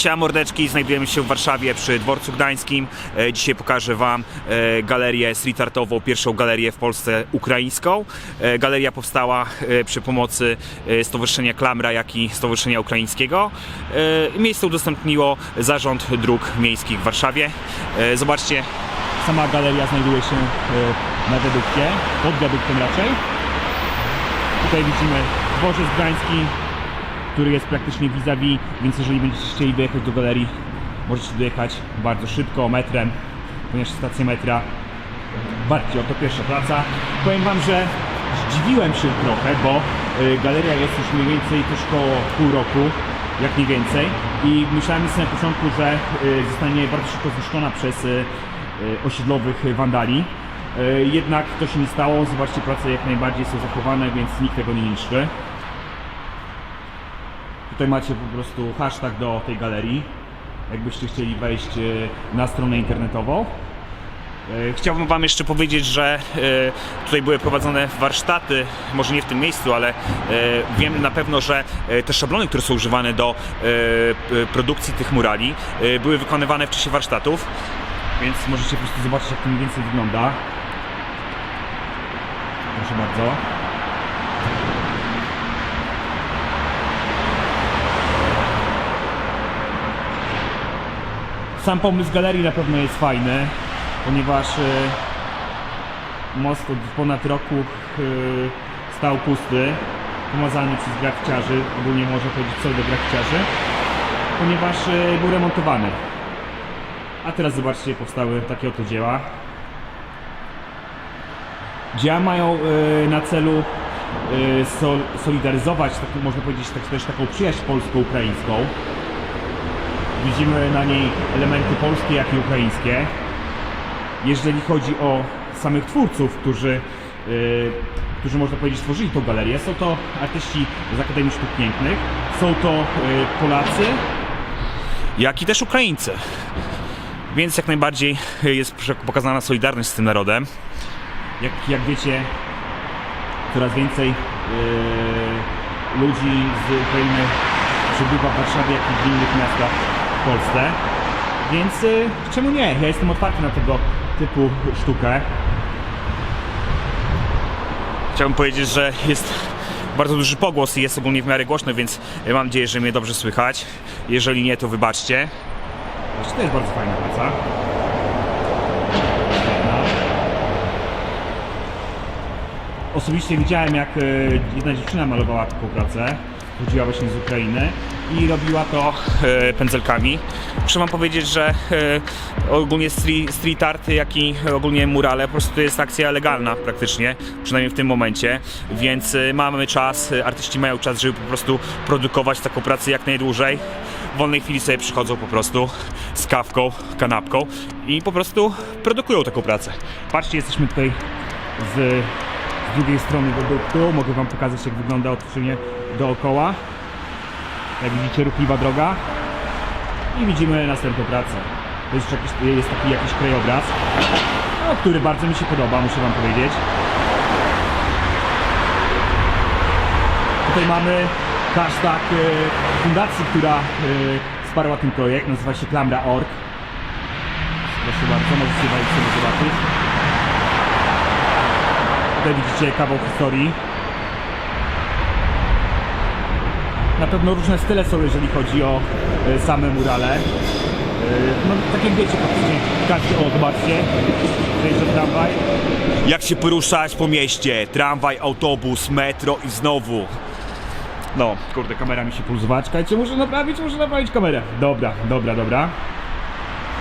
Siema mordeczki, znajdujemy się w Warszawie przy Dworcu Gdańskim. E, Dzisiaj pokażę Wam e, galerię street artową, pierwszą galerię w Polsce ukraińską. E, Galeria powstała przy pomocy Stowarzyszenia Klamra, jak i Stowarzyszenia Ukraińskiego. Miejsce udostępniło Zarząd Dróg Miejskich w Warszawie. Zobaczcie, sama galeria znajduje się na wiadukcie, pod wiaduktem raczej. Tutaj widzimy dworzec gdański, który jest praktycznie vis-a-vis, więc jeżeli będziecie chcieli dojechać do galerii, możecie dojechać bardzo szybko, metrem, ponieważ stacja metra bardziej oto pierwsza praca. Powiem Wam, że zdziwiłem się trochę, bo y, galeria jest już mniej więcej też koło pół roku, jak nie więcej i myślałem sobie na początku, że y, zostanie bardzo szybko zniszczona przez y, osiedlowych wandali. Jednak to się nie stało, zobaczcie, prace jak najbardziej są zachowane, więc nikt tego nie niszczy. Tutaj macie po prostu hashtag do tej galerii, jakbyście chcieli wejść e, na stronę internetową. E, Chciałbym Wam jeszcze powiedzieć, że e, tutaj były prowadzone warsztaty, może nie w tym miejscu, ale wiem na pewno, że te szablony, które są używane do produkcji tych murali, były wykonywane w czasie warsztatów, więc możecie po prostu zobaczyć, jak to mniej więcej wygląda. Proszę bardzo. Sam pomysł galerii na pewno jest fajny, ponieważ e, most od ponad roku e, stał pusty, pomazany przez graficiarzy, ogólnie można powiedzieć pseudo-graficiarzy, ponieważ e, był remontowany. A teraz zobaczcie, powstały takie oto dzieła. Dzieła mają na celu sol, solidaryzować, tak, można powiedzieć, tak, też taką przyjaźń polsko-ukraińską. Widzimy na niej elementy polskie, jak i ukraińskie. Jeżeli chodzi o samych twórców, którzy, yy, którzy można powiedzieć stworzyli tą galerię, są to artyści z Akademii Sztuk Pięknych, są to yy, Polacy, jak i też Ukraińcy. Więc jak najbardziej jest pokazana solidarność z tym narodem. Jak, jak wiecie, coraz więcej yy, ludzi z Ukrainy przybywa w Warszawie, jak i w innych miastach w Polsce. Więc yy, czemu nie? Ja jestem otwarty na tego typu sztukę. Chciałbym powiedzieć, że jest bardzo duży pogłos i jest ogólnie w miarę głośno, więc mam nadzieję, że mnie dobrze słychać. Jeżeli nie, to wybaczcie. Zresztą to jest bardzo fajna praca. Osobiście widziałem, jak e, jedna dziewczyna malowała taką pracę. Chodziła właśnie z Ukrainy i robiła to e, pędzelkami. Muszę Wam powiedzieć, że e, ogólnie street, arty, jak i ogólnie murale, po prostu to jest akcja legalna praktycznie, przynajmniej w tym momencie, więc e, mamy czas, artyści mają czas, żeby po prostu produkować taką pracę jak najdłużej. W wolnej chwili sobie przychodzą po prostu z kawką, kanapką i po prostu produkują taką pracę. Patrzcie, jesteśmy tutaj z z drugiej strony produktu. Mogę Wam pokazać, jak wygląda otoczenie dookoła. Jak widzicie, ruchliwa droga. I widzimy następną pracę. To jest, jakiś, jest taki jakiś krajobraz, no, który bardzo mi się podoba, muszę Wam powiedzieć. Tutaj mamy hashtag e, fundacji, która e, wsparła ten projekt. Nazywa się Klamra.org. Proszę bardzo, możecie sobie zobaczyć. Tutaj widzicie kawał historii. Na pewno różne style są, jeżeli chodzi o e, same murale. E, no, tak jak wiecie, praktycznie każdy, o zobaczcie, tramwaj. Jak się poruszać po mieście? Tramwaj, autobus, metro i znowu. No, kurde, kamera mi się pulsowała. Czekajcie, muszę naprawić, muszę naprawić kamerę. Dobra, dobra, dobra.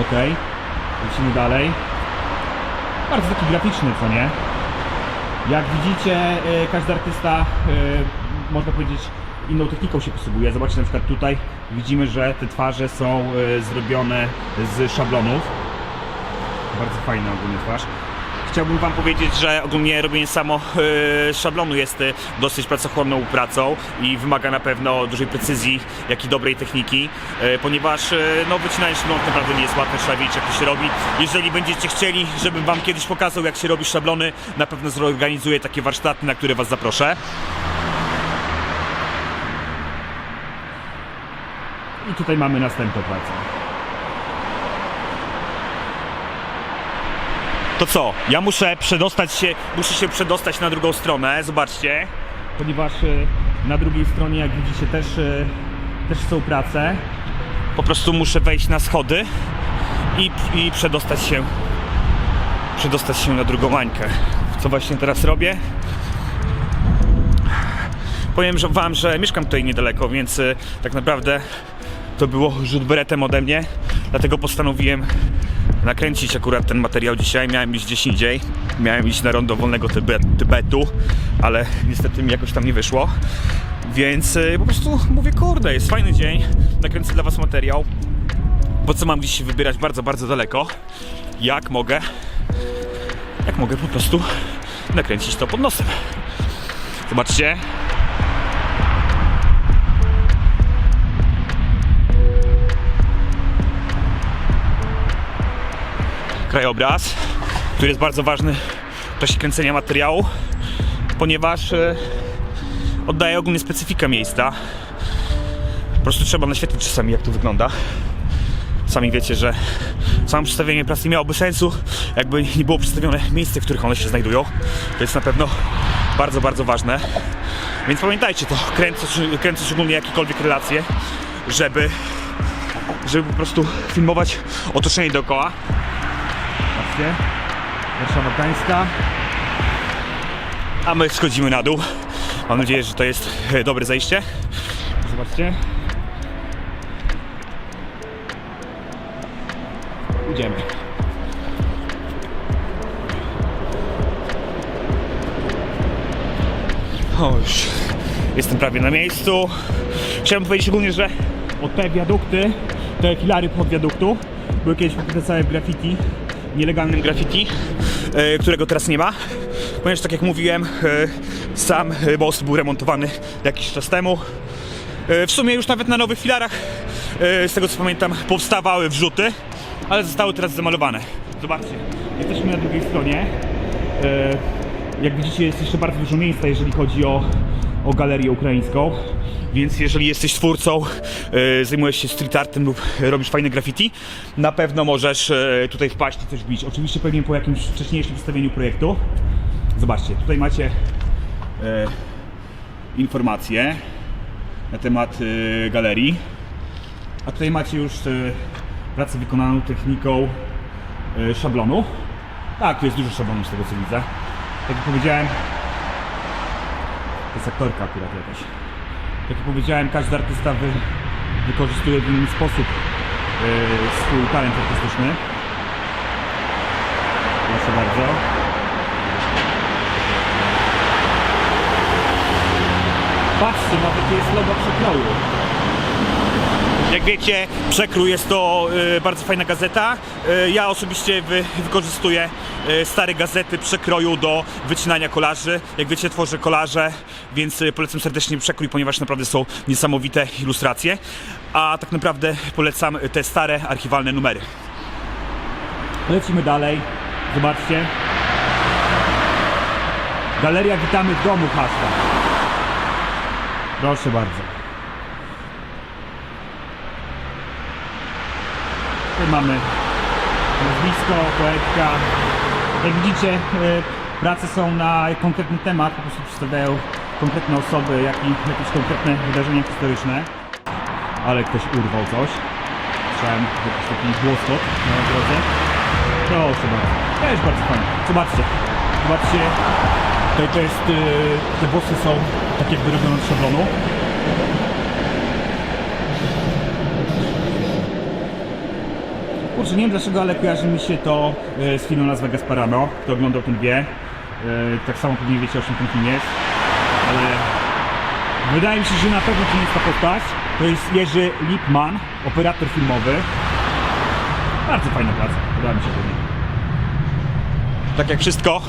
Okej, lecimy dalej. Bardzo taki graficzny, co nie? Jak widzicie, e, każdy artysta, można powiedzieć, inną techniką się posługuje. Zobaczcie na przykład tutaj, widzimy, że te twarze są e, zrobione z szablonów. Bardzo fajna ogólnie twarz. Chciałbym Wam powiedzieć, że ogólnie robienie samo e, szablonu jest e, dosyć pracochłonną pracą i wymaga na pewno dużej precyzji, jak i dobrej techniki, ponieważ no, wycinanie szablonów naprawdę nie jest łatwe, trzeba wiedzieć jak to się robi. Jeżeli będziecie chcieli, żebym Wam kiedyś pokazał jak się robi szablony, na pewno zorganizuję takie warsztaty, na które Was zaproszę. I tutaj mamy następną pracę. To co? Ja muszę przedostać się, muszę się przedostać na drugą stronę, zobaczcie. Ponieważ e, na drugiej stronie, jak widzicie, też, e, też są prace. Po prostu muszę wejść na schody i, i przedostać się przedostać się na drugą mańkę. Co właśnie teraz robię? Powiem że wam, że mieszkam tutaj niedaleko, więc y, tak naprawdę to było rzut beretem ode mnie, dlatego postanowiłem nakręcić akurat ten materiał dzisiaj. Miałem iść gdzieś indziej, miałem iść na rondo wolnego Tybet- Tybetu, ale niestety mi jakoś tam nie wyszło. Więc y, po prostu mówię, kurde, jest fajny dzień, nakręcę dla was materiał. Po co mam dziś wybierać bardzo, bardzo daleko? Jak mogę jak mogę po prostu nakręcić to pod nosem. Zobaczcie. Krajobraz, który jest bardzo ważny w czasie kręcenia materiału, ponieważ e, oddaje ogólnie specyfikę miejsca. Po prostu trzeba naświetlić czasami, jak to wygląda. Sami wiecie, że samo przedstawienie prasy nie miałoby sensu, jakby nie było przedstawione miejsce, w których one się znajdują. To jest na pewno bardzo, bardzo ważne. Więc pamiętajcie to, kręcę, kręcę szczególnie jakiekolwiek relacje, żeby, żeby po prostu filmować otoczenie dookoła. Patrzcie, Warszawa Gdańska. A my schodzimy na dół. Mam nadzieję, że to jest e, dobre zejście. Zobaczcie. Idziemy. O, już jestem prawie na miejscu. Chciałem powiedzieć ogólnie, że o te wiadukty, te filary pod wiaduktu były kiedyś w graffiti, nielegalnym graffiti, e, którego teraz nie ma. Ponieważ tak jak mówiłem, e, sam e, most był remontowany jakiś czas temu. E, W sumie już nawet na nowych filarach, e, z tego co pamiętam, powstawały wrzuty, ale zostały teraz zamalowane. Zobaczcie, jesteśmy na drugiej stronie. E, Jak widzicie, jest jeszcze bardzo dużo miejsca, jeżeli chodzi o, o galerię ukraińską. Więc jeżeli jesteś twórcą, e, zajmujesz się street artem lub robisz fajne graffiti, na pewno możesz e, tutaj wpaść i coś wbić. Oczywiście pewnie po jakimś wcześniejszym przedstawieniu projektu. Zobaczcie, tutaj macie e, informacje na temat e, galerii. A tutaj macie już e, pracę wykonaną techniką e, szablonu. Tak, tu jest dużo szablonu z tego co widzę. Tak jak powiedziałem, jest aktorka akurat jakaś. Jak powiedziałem, każdy artysta wy, wykorzystuje w inny sposób e, swój talent artystyczny. Proszę bardzo. Patrzcie, nawet jest logo przekroju. Jak wiecie, Przekrój jest to y, bardzo fajna gazeta. Y, ja osobiście wy, wykorzystuję y, stare gazety Przekroju do wycinania kolarzy. Jak wiecie, tworzę kolarze, więc polecam serdecznie Przekrój, ponieważ naprawdę są niesamowite ilustracje. A tak naprawdę polecam te stare, archiwalne numery. Lecimy dalej. Zobaczcie. Galeria Witamy w domu hashtag. Proszę bardzo. Tutaj mamy nazwisko, poetka. Jak widzicie, e, prace są na konkretny temat, po prostu przedstawiają konkretne osoby, jak i jakieś konkretne wydarzenia historyczne. Ale ktoś urwał coś. Słyszałem jakiś taki głoskot na drodze. Proszę bardzo. To jest bardzo fajne. Zobaczcie. Zobaczcie. Tutaj to jest, e, te włosy są tak jakby robione z szablonu. Kurczę, nie wiem dlaczego, ale kojarzy mi się to e, z filmem Las Vegas Parano. Kto oglądał ten wie. E, Tak samo pewnie wiecie o czym ten film jest. Ale wydaje mi się, że na pewno to nie jest ta postać. To jest Jerzy Lipman, operator filmowy. Bardzo fajna praca, podoba mi się pewnie. Tak jak wszystko.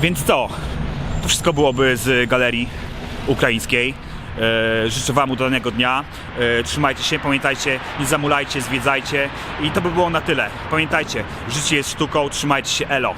Więc co? To wszystko byłoby z galerii ukraińskiej. E, życzę Wam udanego dnia. E, trzymajcie się, pamiętajcie, nie zamulajcie, zwiedzajcie. I to by było na tyle. Pamiętajcie, życie jest sztuką, trzymajcie się, elo.